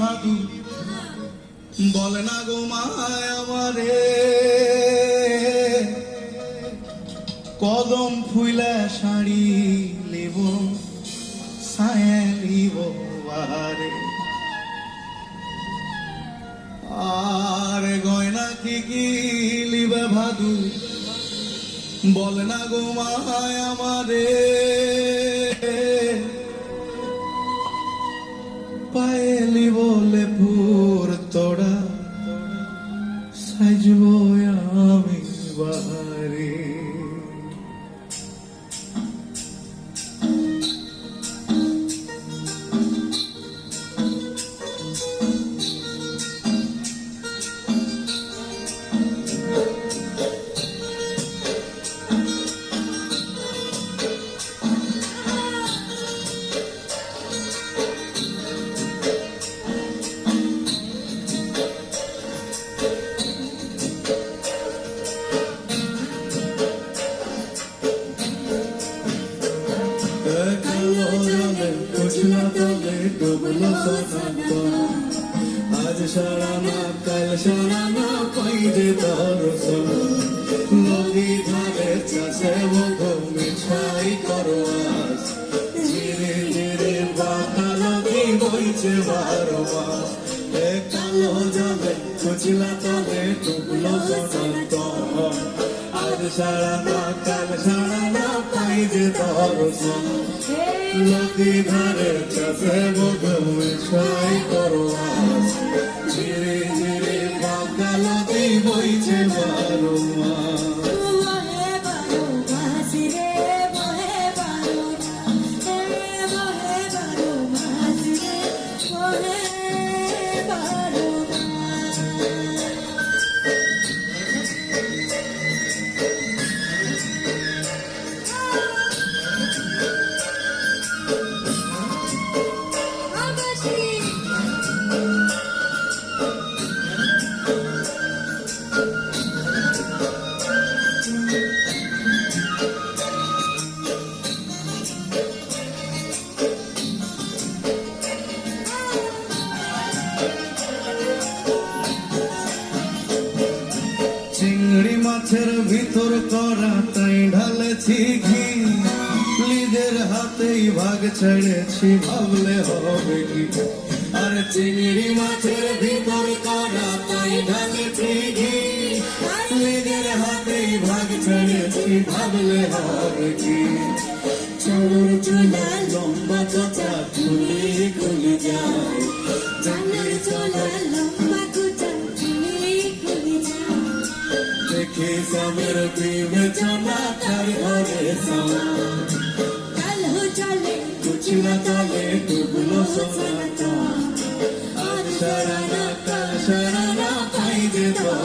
ভাদু? বলে না গো মায় আমারে। কদম ফুইলা শাড়ি লিব ছায়া লিব বারে আর গয়না কি কি লিবে ভাদু? বলে না গো মায় আমারে। বলে ভোর তোড়া সাজব ডুবলো সনাত আজ সারানা কাল সারানা কই যে তোর নদী ধারে চাষে মুখ মিঠাই করো আজ ধীরে ধীরে বাঁকা নদী বইছে বারো মাস কালো জলে কুচলা তলে ডুবলো সনাত আজ সারানা কাল সারানা কই যে তোর নদী ধারে চাষে বোধ ছাই করো মাছের ভিতর করা তাই ঢালেছি ঘি। নিজের হাতেই ভাগ ছেড়েছি, ভাবলে হবে কি? আর চিংড়ি মাছের ভিতর করা তাই ঢালেছি ঘি। নিজের হাতেই ভাগ ছেড়েছি, ভাবলে হবে কি? চোর চুলা के समृद्धि में चला कर हरे समा चल हो चले कुछ न चले डूबलो समता आज शरणा का शरणा पाई दे तो